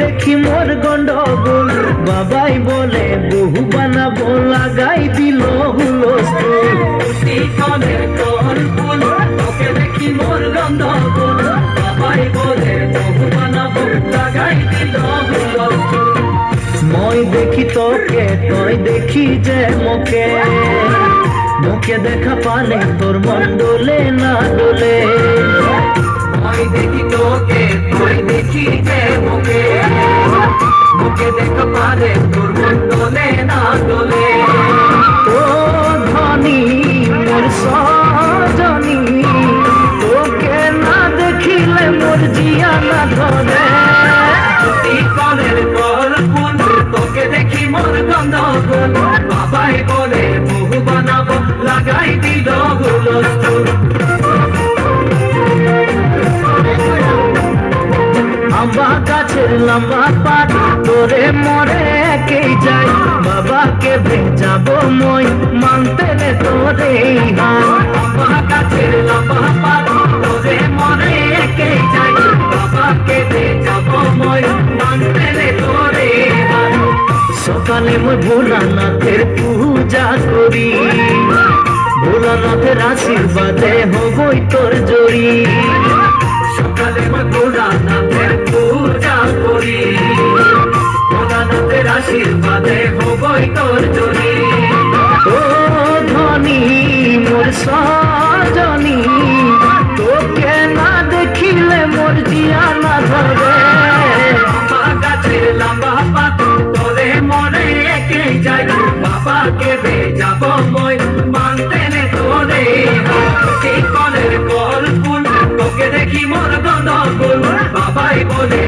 দেখি মোর গন্ডগোল। বাবাই বলে বহু বানাবো লাগাই দিল ফুল তোকে দেখি মোর গন্ধগুল বাবাই বলে বহু বানাবো লাগাই দিল হুলস্থুল মই দেখি তোকে তুই দেখি যে মুখে মুখে দেখা পালে তোর মন ডোলে না। যে মুখে। মুখে দেখ পারে তোর মন না দোলে লম্বা পাত তোরে মরে যাই বাবাকে ভেজাবো মই মানতে রে তোরে লম্বা গাছের লম্বা তোরে একে যাই বাবাকে যাব মই মানতে রে তোরে। সকালে মই ভোলানাথের পূজা করি। ভোলানাথের আশীর্বাদে হবই তোর জড়ি। আশীর্বাদে হবই তোর জনি ও ধনী মোর সজনী, তোকে না দেখিলে মোর জিয়ানা ধরে। গাছের লম্বা পাত তোরে মনে একে যাই বাবাকে বে যাব মই, মানতে নে তোরে। সেই কলের কল ফুল, তোকে দেখি মোর গন্ধ ফুল। বাবাই বলে